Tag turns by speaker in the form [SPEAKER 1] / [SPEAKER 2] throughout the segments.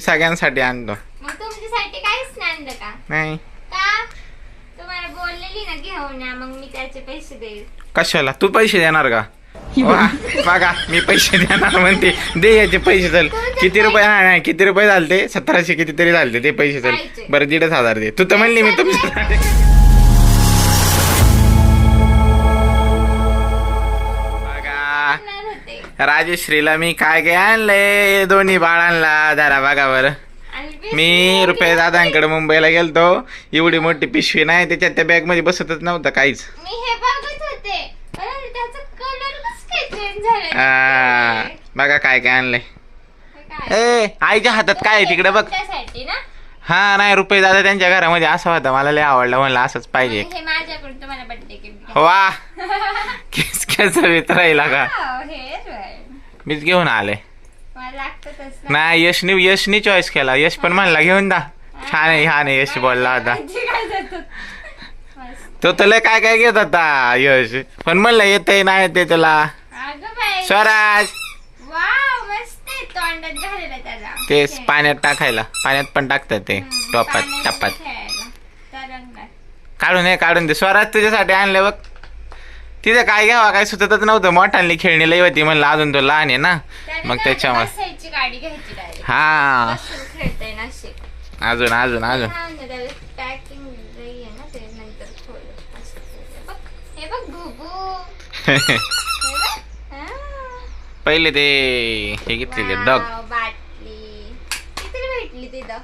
[SPEAKER 1] सगळ्यांसाठी आणतो
[SPEAKER 2] मग तुमच्यासाठी काहीच नाही आणलं का?
[SPEAKER 1] नाही.
[SPEAKER 2] का? तुम्हाला बोललेली ना घेऊन या मग मी त्याचे पैसे देईल.
[SPEAKER 1] कशाला? तू पैसे देणार का? वा, बघा मी पैसे देणार म्हणते. दे याचे पैसे चल. किती रुपये? नाही नाही, किती रुपये झालते? सतराशे किती तरी झालते ते पैसे चल? बरं दीडच हजार दे. तू तर म्हणली मी तुमच्यासाठी राजश्रीला मी काय काय आणलंय? दोन्ही बाळांना जरा बघा बरं. मी रुपये दादांकडे मुंबईला गेलतो. एवढी मोठी पिशवी नाही त्याच्यात त्या बॅगमध्ये बसतच नव्हतं काहीच. बघा काय काय आणलंय. ए आईच्या हातात काय आहे तिकडे बघ. हा नाही रुपये दादा त्यांच्या घरामध्ये असा होता. मला लय आवडला म्हणलं असंच पाहिजे.
[SPEAKER 2] हे
[SPEAKER 1] वा. केस केस वितरायला का?
[SPEAKER 2] हे.
[SPEAKER 1] मीच घेऊन आले. नाही यशनी यशनी चॉईस केला. यश पण म्हणला घेऊन दा छान आहे छान आहे यश बोलला होता. तो तर लय काय काय घेत होता यश. पण म्हणलं येते नाही येते
[SPEAKER 2] बाई.
[SPEAKER 1] स्वराज. तेच. पाण्यात टाकायला. पाण्यात पण टाकतात ते. टोपात.
[SPEAKER 2] तरंगणार.
[SPEAKER 1] काढून हे काढून दे. स्वराज तुझ्यासाठी आणले बघ. तिथे काय घ्यावा काय सुचतच नव्हतं. मोठाली खेळणी लई होती म्हणलं अजून तो लहान आहे ना. मग त्याच्यामुळे.
[SPEAKER 2] गाडी घ्यायची
[SPEAKER 1] हा.
[SPEAKER 2] बसून खेळताय ना अशी.
[SPEAKER 1] अजून अजून अजून.
[SPEAKER 2] हा ना, त्याला पॅकिंग आहे ना ते नंतर असं. हे बघ हे बघ भुबू हे बघ. हा.
[SPEAKER 1] पहिले ते हे घेतलेले डग.
[SPEAKER 2] बाटली. भेटली तिथं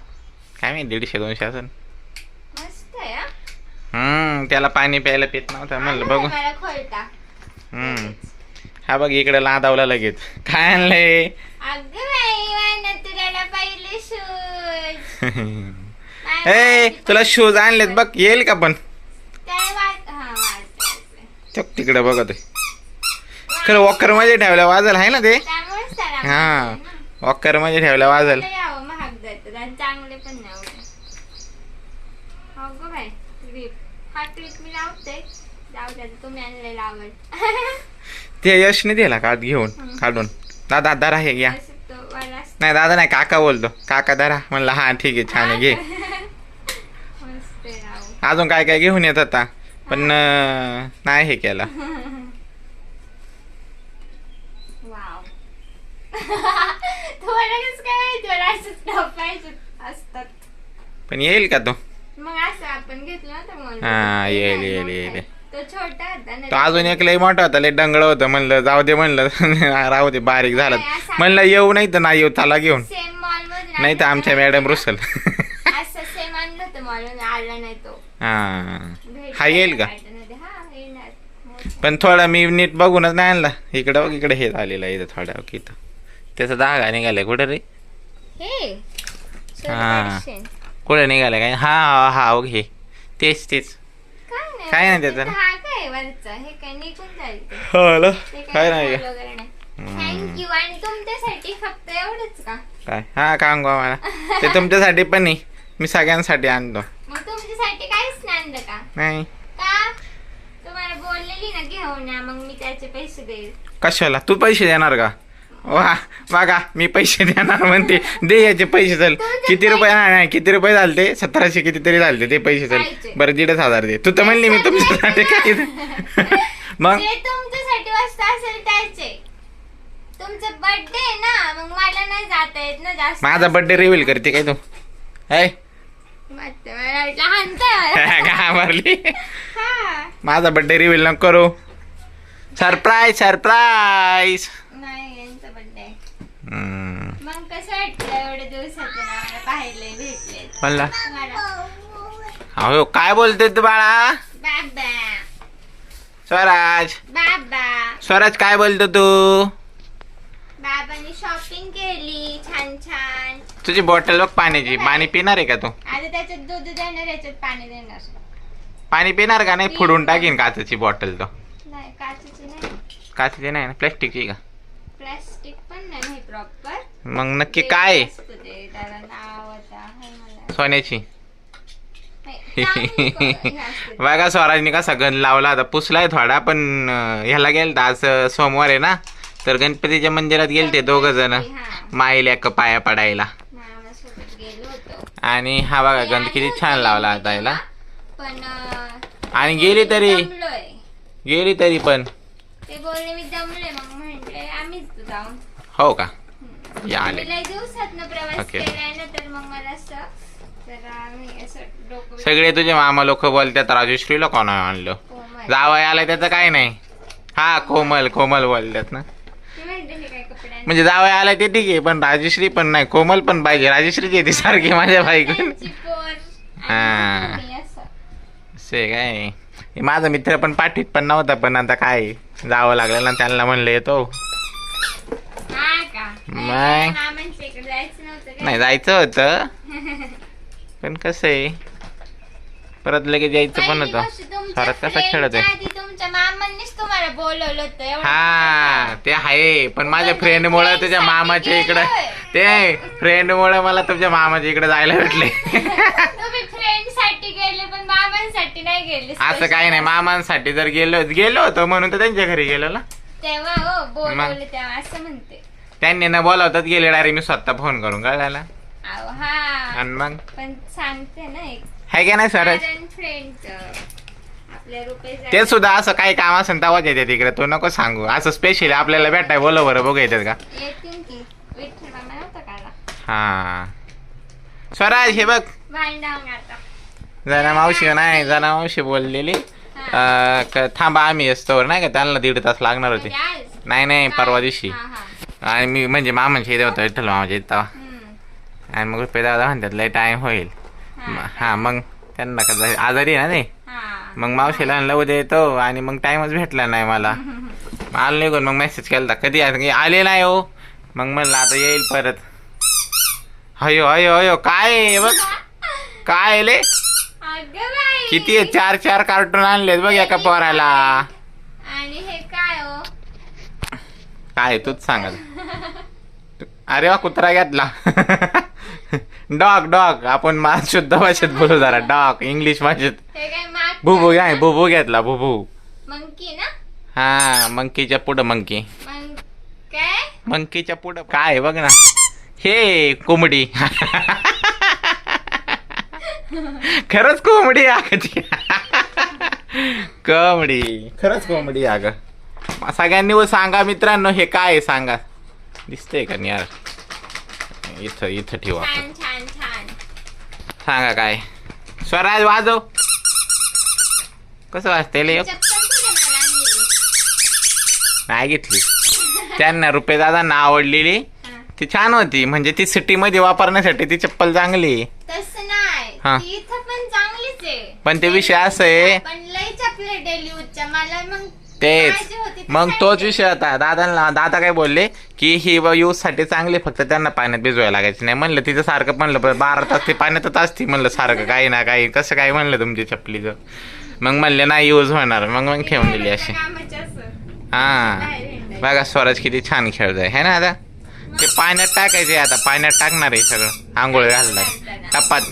[SPEAKER 1] काय माहिती दीडशे दोनशे असेल
[SPEAKER 2] हा.
[SPEAKER 1] हम्म त्याला पाणी प्यायला पित नव्हतं म्हणलं बघू. हम्म. हा बघ इकडे लादावला लगेच. काय आणलंय? ए तुला शूज आणलेत बघ येईल का पण? तिकडे बघत. खरं वॉकरमध्ये ठेवल्या वाजल आहे ना ते? हा. वॉकरमध्ये ठेवल्या वाजल.
[SPEAKER 2] चांगले पण नाही एवढे. हो गं बाई क्लिप मी लावते जाऊ द्या तुम्ही आणलेला आवड
[SPEAKER 1] ते यशने दिला का घेऊन काढून? दादा दादा हे घ्या
[SPEAKER 2] तो.
[SPEAKER 1] नाही दादा नाही काका बोलतो. काका दारा म्हणलं हा ठीक आहे छान आहे घे. अजून काय काय घेऊन येत आता? पण नाही हे केलं. पण येईल का तो?
[SPEAKER 2] मग असं आपण घेतलं ना तर म्हणून.
[SPEAKER 1] हा, येईल, येईल, येईल.
[SPEAKER 2] तो छोटा होता ना
[SPEAKER 1] तो अजून एक लय मोठा होता लय डंगळ होतं म्हणलं जाऊ दे म्हणलं. राहू दे बारीक झालं. म्हणलं येऊ नाही तर नाही येऊ त्याला घेऊन.
[SPEAKER 2] सेम मॉलमध्ये
[SPEAKER 1] नाही तर आमच्या मॅडम रुसल.
[SPEAKER 2] असं सेम आणलं होतं मॉलमध्ये आला नाही तो.
[SPEAKER 1] हा.
[SPEAKER 2] भेटला
[SPEAKER 1] हा येईल का.
[SPEAKER 2] हा येणार.
[SPEAKER 1] पण थोडा मी नीट बघूनच नाही आणला. इकडं बघ इकडे हे झालेलं आहे इथं थोडा इथं. त्याचा धागा निघालाय कुठं रे?
[SPEAKER 2] हे
[SPEAKER 1] हा. कुठं निघालाय काय? हा हा हा ओके हे तेच तेच.
[SPEAKER 2] काय नाही
[SPEAKER 1] नाही त्याचं?
[SPEAKER 2] हा काय वरचं? हे काय.
[SPEAKER 1] हो ना
[SPEAKER 2] ते
[SPEAKER 1] काय नाही.
[SPEAKER 2] खोल वगैरे नाही
[SPEAKER 1] हम्म.
[SPEAKER 2] थँक्यू आणि तुमच्यासाठी फक्त एवढंच का?
[SPEAKER 1] काय? हा मला ते तुमच्यासाठी पण नाही. मी सगळ्यांसाठी आणतो.
[SPEAKER 2] मग तुमच्यासाठी काहीच नाही आणलं का?
[SPEAKER 1] नाही.
[SPEAKER 2] का? तुम्हाला बोललेली ना घेऊन या मग मी त्याचे पैसे देईल.
[SPEAKER 1] कशाला? तू पैसे देणार का? वा बघा मी पैसे देणार म्हणते. दे याचे पैसे चल. किती रुपये नाही नाही किती रुपये झालते? सतराशे किती तरी झालते ते पैसे चल? बरं दीडच हजार दे. तू तर म्हणली मी तुमच्यासाठी काय मग?
[SPEAKER 2] जे तुमच्यासाठी वस्तू असेल त्याचे. तुमचं बर्थडे ना मग मला नाही जाता येत ना जास्त.
[SPEAKER 1] माझा बर्थडे रिव्हील करते काय तू. घाबरली
[SPEAKER 2] हा.
[SPEAKER 1] माझा बर्थडे रिव्हील नको करू. सरप्राईज सरप्राईज
[SPEAKER 2] नाही यांचा बर्थडे
[SPEAKER 1] हम्म.
[SPEAKER 2] मग कसं वाटलं एवढ्या दिवसातून आम्हाला पाहिले भेटले?
[SPEAKER 1] म्हणला
[SPEAKER 2] मला.
[SPEAKER 1] अहो काय बोलते तू बाळा?
[SPEAKER 2] बाबा.
[SPEAKER 1] स्वराज.
[SPEAKER 2] बाबा.
[SPEAKER 1] स्वराज काय बोलतो तू?
[SPEAKER 2] बाबांनी शॉपिंग केली छान छान.
[SPEAKER 1] तुझी बॉटल बघ पाण्याची. पाणी पिणार आहे का तू?
[SPEAKER 2] आता त्याच्यात दूध देणार याच्यात पाणी देणार.
[SPEAKER 1] पाणी पिणार का नाही? फोडून टाकीन काचेची बॉटल तो.
[SPEAKER 2] नाही काचेची नाही.
[SPEAKER 1] काचेची नाही ना? प्लॅस्टिकची का?
[SPEAKER 2] प्लास्टिक पण नाही प्रॉपर
[SPEAKER 1] मग नक्की काय? आहे?
[SPEAKER 2] ते त्याला नाव आता हाय मला.
[SPEAKER 1] सोन्याची.
[SPEAKER 2] नाही, चांगली क- हे असते.
[SPEAKER 1] बघा स्वराजने कसा गण लावला आता पुसलाय थोडा पण अं, ह्याला गेलता आज अं, सोमवार आहे ना? तर गणपतीच्या मंदिरात गेलते दोघ जण.
[SPEAKER 2] हा.
[SPEAKER 1] एक पाया पडायला.
[SPEAKER 2] मामासोबत
[SPEAKER 1] आणि हा बघा गंध किती छान लावला आता याला
[SPEAKER 2] पण अं,
[SPEAKER 1] आणि गेली तरी?
[SPEAKER 2] दमलोय.
[SPEAKER 1] गेली तरी पण.
[SPEAKER 2] ते बोलले मी दमलोय मग जाऊन.
[SPEAKER 1] हो का? या आले.
[SPEAKER 2] मी लय दिवसात प्रवास
[SPEAKER 1] Okay.
[SPEAKER 2] केलाय ना तर मग मला असं जरा मी असं डोकं
[SPEAKER 1] सगळे तुझे मामा लोक बोलतात राजश्रीला कोणा आणलं?
[SPEAKER 2] कोमल.
[SPEAKER 1] जावं आलाय त्याचं काय नाही. हा कोमल कोमल बोलतात ना.
[SPEAKER 2] काय कपड्यांचं?
[SPEAKER 1] म्हणजे जावं आलाय ते ठीक आहे पण राजश्री पण नाही कोमल पण पाहिजे. राजश्रीची ती सारखी माझ्या बाईकडून. हा.
[SPEAKER 2] आणि मी असं.
[SPEAKER 1] से काय? माझा मित्र पण पाठीत पण नव्हता पण आता काय? जावं लागलं ना त्यांना म्हणलं येतो. नाही. नाही जायचं होतं. पण कसं आहे? परत लगेच यायचं पण होतं. स्वरात कसा खेळत आहे.
[SPEAKER 2] आधी तुमच्या मामांनीच तुम्हाला बोलवलं होतं एवढं
[SPEAKER 1] हा ते आहे पण माझ्या फ्रेंड मुळे तुझ्या मामाच्या इकडे. ते फ्रेंड मुळे मला तुझ्या मामाच्या इकडे जायला भेटले.
[SPEAKER 2] तुम्ही फ्रेंडसाठी गेले पण मामांसाठी नाही गेले
[SPEAKER 1] असं काही नाही मामांसाठी जर गेलो गेलो होतो म्हणून तर त्यांच्या घरी गेलो ना.
[SPEAKER 2] तेव्हा हो बोलवले तेव्हा असं म्हणते.
[SPEAKER 1] त्यांनी न बोलावतात गेले डायरेक्ट मी स्वतः फोन करून कळायला
[SPEAKER 2] हा.
[SPEAKER 1] आणि मग?
[SPEAKER 2] पण सांगते ना एक.
[SPEAKER 1] आहे का नाही सरच
[SPEAKER 2] फ्रेंड आपल्या रुपये
[SPEAKER 1] ते सुद्धा असं काही काम असेल तेव्हाच येते तिकडे. तो नको सांगू. असं स्पेशली आपल्याला भेटाय बोल बरं बघू येतात का?
[SPEAKER 2] येतील की. विठ्ठल मामा नव्हता काढला
[SPEAKER 1] हा. स्वराज हे बघ.
[SPEAKER 2] आता.
[SPEAKER 1] जना मावशी नाही? जना मावशी बोललेली. अं, क- थांबा आम्ही असतो नाही का? त्यांना दीड तास लागणार होते.
[SPEAKER 2] म्हणजे आज?
[SPEAKER 1] नाही नाही परवा दिवशी.
[SPEAKER 2] हा हा.
[SPEAKER 1] आणि मी म्हणजे मामाच्या इथे होतो विठ्ठल मामाच्या इथं. आणि मग रुपये दादा म्हणतात लय टाइम होईल हा मग त्यांना कसं आजारी ना ते
[SPEAKER 2] हा
[SPEAKER 1] मग मावशीला आणलं उद्या येतो आणि मग टाइमच भेटला नाही मला मग आलं निघून मग मेसेज केला कधी आले नाही हो मग म्हणलं आता येईल परत हयो हयो हयो काय बघ काय ले किती आहे चार चार कार्टून आणलेत बघ एका पोराला
[SPEAKER 2] आणि हे काय हो
[SPEAKER 1] काय आहे तूच सांगा अरे वा कुत्रा घेतला. Dog dog. आपण मा शुद्ध भाषेत बोलू जरा. डॉग इंग्लिश भाषेत. बुबू काय बुबू घेतला बुबू
[SPEAKER 2] मंकी ना?
[SPEAKER 1] हा मंकीच्या पुढं मंकी. मंकीच्या पुढं काय आहे बघ ना. हे कोंबडी. खरंच कोंबडी आहे ती. कोंबडी. खरंच कोंबडी आहे अगं सगळ्यांनी व सांगा मित्रांनो हे काय आहे सांगा. दिसतंय का यार? इथं इथं ठेवा.
[SPEAKER 2] छान छान छान.
[SPEAKER 1] सांगा काय. स्वराज वाजव. कसं वाजते? नाही घेतली. त्यांना रुपये दादांना आवडलेली. ती छान होती. म्हणजे ती सिटीमध्ये वापरण्यासाठी ती चप्पल चांगली हा.
[SPEAKER 2] पण
[SPEAKER 1] ते विषय असं आहे.
[SPEAKER 2] ती
[SPEAKER 1] मग तोच विषय होता. दादांना दादा काय बोलले की ही यूजसाठी चांगली फक्त त्यांना पाण्यात भिजवायला लागायची नाही. म्हणलं तिचं सारखं म्हणलं पण बारा तास ते पाण्यातच असती म्हणलं सारखं काही ना काही. कसं काय म्हणलं तुमची चपलीचं? मग म्हणले नाही यूज होणार. मग मग ठेवून दिली अशी. हां.
[SPEAKER 2] हा
[SPEAKER 1] बघा स्वराज किती छान खेळतोय. है ना आता ते पाण्यात टाकायचे आता. पाण्यात टाकणार आहे सगळं. आंघोळ घालणार. टप्पात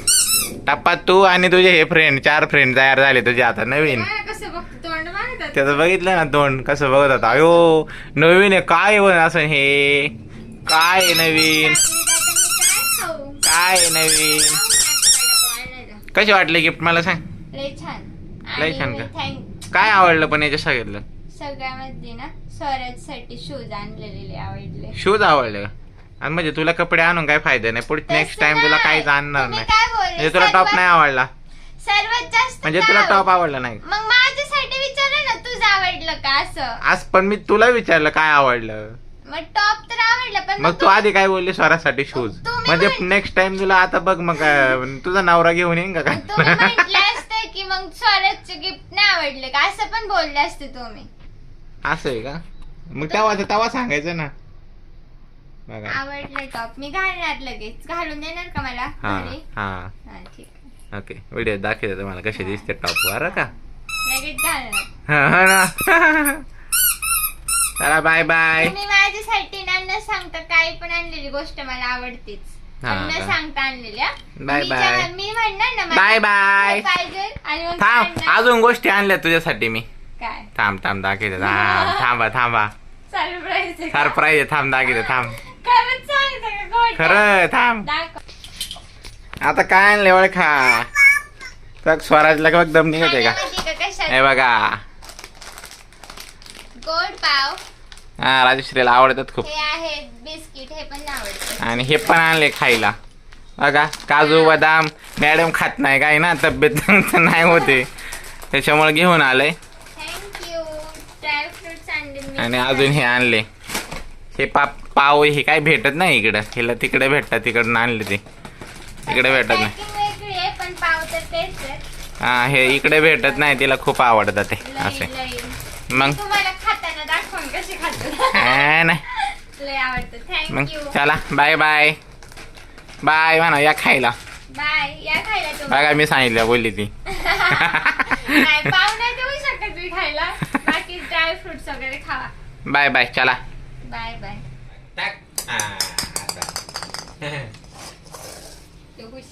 [SPEAKER 1] टप्पात तू आणि तुझे हे फ्रेंड चार फ्रेंड तयार झाले तुझे आता नवीन
[SPEAKER 2] हा, कसं बघतो तोंड मागतात
[SPEAKER 1] त्याचं बघितलं ना तोंड कसं बघत होता. अयो नवीन आहे काय बन असं हे? काय नवीन?
[SPEAKER 2] काय
[SPEAKER 1] नवीन. कशी वाटले गिफ्ट? मला सांग.
[SPEAKER 2] लय छान.
[SPEAKER 1] का? काय आवडलं पण याच्या सांगितलं
[SPEAKER 2] सगळ्यामध्ये ना स्वराजसाठी शूज आणलेले आवडले.
[SPEAKER 1] शूज आवडले आणि म्हणजे तुला कपडे आणून काय फायदा नाही पुढे नेक्स्ट टाइम तुला. काहीच आणणार नाही? म्हणजे तुला टॉप नाही आवडला?
[SPEAKER 2] सर्वात जास्त
[SPEAKER 1] म्हणजे तुला टॉप
[SPEAKER 2] आवडलं?
[SPEAKER 1] आवडला नाही
[SPEAKER 2] मग माझ्यासाठी विचारलं ना तुझं आवडलं का असं?
[SPEAKER 1] आज पण मी तुला विचारलं काय आवडलं.
[SPEAKER 2] मग टॉप तर आवडलं पण
[SPEAKER 1] मग तू आधी काय बोलली स्वरासाठी शूज
[SPEAKER 2] तुम्ही
[SPEAKER 1] म्हणजे
[SPEAKER 2] म्हण-
[SPEAKER 1] नेक्स्ट टाइम तुला आता बघ मग अं, तुझा नवरा घेऊन येईन का
[SPEAKER 2] तुम्ही
[SPEAKER 1] काय
[SPEAKER 2] म्हटलं असतं की मग स्वराजचे गिफ्ट नाही आवडले का? असं पण बोलले असते तुम्ही.
[SPEAKER 1] असं आहे का? मग तेव्हा तेव्हा सांगायचं ना. बघा.
[SPEAKER 2] आवडलं टॉप मी घालणार लगेच. घालून देणार का मला?
[SPEAKER 1] हा
[SPEAKER 2] घरी?
[SPEAKER 1] हा.
[SPEAKER 2] हा ठीक आहे.
[SPEAKER 1] ओके व्हिडिओ दाखवते तुम्हाला कसे दिसते टॉप वर का? हा ना. चला बाय बाय
[SPEAKER 2] तुम्ही माझ्यासाठी ना न सांगता काही पण आणलेली गोष्ट मला आवडतीच.
[SPEAKER 1] हा
[SPEAKER 2] न? सांगता मी. जेव्हा- मी म्हणणार ना मला. हे पाहिजे आणि मग
[SPEAKER 1] थांब
[SPEAKER 2] आणणार.
[SPEAKER 1] अजून गोष्टी आणल्या तुझ्यासाठी मी.
[SPEAKER 2] काय?
[SPEAKER 1] थांब थांब दाखवते थांब थांबा थांबा.
[SPEAKER 2] सरप्राईज आहे का?
[SPEAKER 1] सरप्राईज थांब दाखवते थांब.
[SPEAKER 2] खरंच सांगते का गोष्ट?
[SPEAKER 1] खरं थांब.
[SPEAKER 2] दाखव.
[SPEAKER 1] आता काय आणले ओळखा तर स्वराजला बघ दम निघत आहे का?
[SPEAKER 2] का?
[SPEAKER 1] हे बघा.
[SPEAKER 2] गोड पाव.
[SPEAKER 1] हा राजश्रीला आवडतात खूप.
[SPEAKER 2] हे आहेत बिस्किट हे पण आवडतं.
[SPEAKER 1] आणि हे पण आणले खायला. बघा काजू बदाम मॅडम खात नाही काय ना तब्येत नाही होते. त्याच्यामुळे घेऊन आलंय.
[SPEAKER 2] थँक्यू ड्रायफ्रुट्स आणले मी.
[SPEAKER 1] आणि अजून हे आणले. हे पा पाव हे काय भेटत नाही इकडं. हिला तिकडे भेटतात तिकडनं आणले ते. इकडे भेटत नाही.
[SPEAKER 2] Packing आहे पण पाव तर तेच आहे.
[SPEAKER 1] हा हे इकडे भेटत नाही तिला खूप आवडतात ते. असे.
[SPEAKER 2] लई.
[SPEAKER 1] मग?
[SPEAKER 2] तुम्हाला खाताना दाखवून कशी खातो.
[SPEAKER 1] हा, नाही.
[SPEAKER 2] लय आवडतं.
[SPEAKER 1] मग
[SPEAKER 2] थँक्यू
[SPEAKER 1] चला बाय बाय बाय म्हणा या खायला.
[SPEAKER 2] बाय या खायला तुम्ही.
[SPEAKER 1] बघा मी सांगितलं बोलली ती.
[SPEAKER 2] नाही पाव नाही देऊ शकत मी खायला. बाकी ड्राय फ्रुट्स वगैरे खावा.
[SPEAKER 1] बाय बाय चला.
[SPEAKER 2] बाय बाय
[SPEAKER 1] टाक.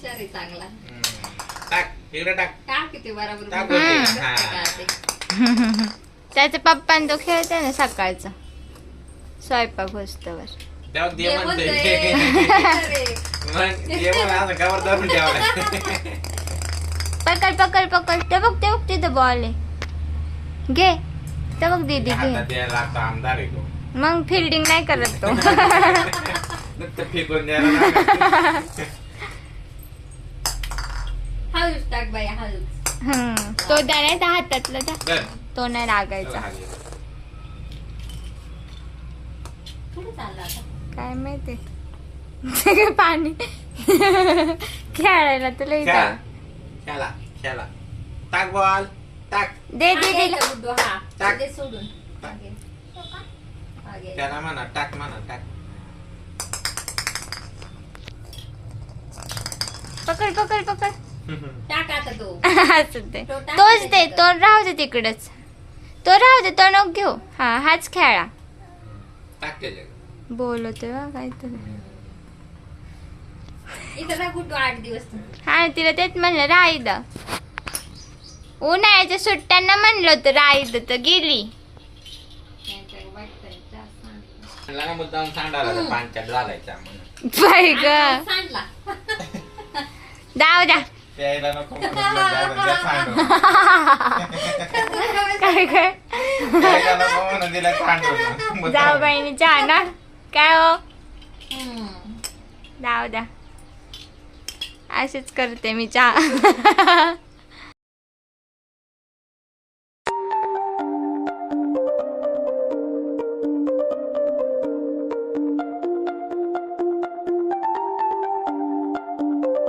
[SPEAKER 3] हुशार आहे चांगला
[SPEAKER 1] टाक इकडे टाक.
[SPEAKER 3] टाक ते बरोबर
[SPEAKER 1] टाक. हा.
[SPEAKER 3] टाकते.
[SPEAKER 2] त्याच्या पप्पान तो खेळतोय ना सकाळचा. स्वयंपाक होस्तवर.
[SPEAKER 1] दे मग दे असं धरून.
[SPEAKER 2] पकड पकड पकड. ते बघ ते बघ तिथं बॉल आहे. घे. ते बघ दीदी घे.
[SPEAKER 1] हातात द्यायला लागतो आमदार आहे तो.
[SPEAKER 2] मग फिल्डिंग नाही करत तो.
[SPEAKER 1] फेकून द्यायला लागतो.
[SPEAKER 3] हळूच टाक बाई हळूच
[SPEAKER 2] हम्म. तो नाही त्या हातातला द्या
[SPEAKER 1] धर.
[SPEAKER 2] तो नाही लागायचा
[SPEAKER 1] खाली.
[SPEAKER 3] कुठे चालला आता
[SPEAKER 2] काय माहिती सगळं पाणी खेळायला तुला
[SPEAKER 1] खेळा.
[SPEAKER 2] इथं
[SPEAKER 1] खेळा, खेळा. टाक बॉल टाक
[SPEAKER 2] दे
[SPEAKER 3] हा,
[SPEAKER 2] दीदीला
[SPEAKER 3] घ्यायचा गुड्डू, हा.
[SPEAKER 1] टाक.
[SPEAKER 3] दे सोडून
[SPEAKER 1] टाक.
[SPEAKER 3] हा. हा, घे.
[SPEAKER 1] त्याला म्हणा टाक म्हणा टाक
[SPEAKER 2] पकड पकड पकड
[SPEAKER 3] टाक आता तो.
[SPEAKER 2] असू दे
[SPEAKER 3] तो टाक
[SPEAKER 2] तोच दे
[SPEAKER 3] त्याच्यात.
[SPEAKER 2] तो राहू दे तिकडच. तो राहू दे तो नको घेऊ. हा हाच खेळा.
[SPEAKER 1] टाक त्याच्यात.
[SPEAKER 2] बोलतोय बा काहीतरी.
[SPEAKER 3] इथं राह गुड्डू आठ दिवस तू.
[SPEAKER 2] हा तिला तेच म्हणलं राईद उन्हाळ्याच्या सुट्ट्यांना म्हणलं होतं राईद तर गेली.
[SPEAKER 3] त्यांच्या वाटतंय, जास्त सांडलं.
[SPEAKER 1] म्हणला ना मुद्दाम सांडायला तर पांचाट घालायचा म्हणून
[SPEAKER 2] बाई ग.
[SPEAKER 3] सांडला.
[SPEAKER 2] जाऊ द्या.
[SPEAKER 1] प्यायला नको म्हणून द्या- द्या सांडून.
[SPEAKER 2] काय काय
[SPEAKER 1] प्यायला नको म्हणून दिला सांडून.
[SPEAKER 2] जाऊ बहिणी चहा ना काय हो. जाऊ द्या अशीच करते मी चहा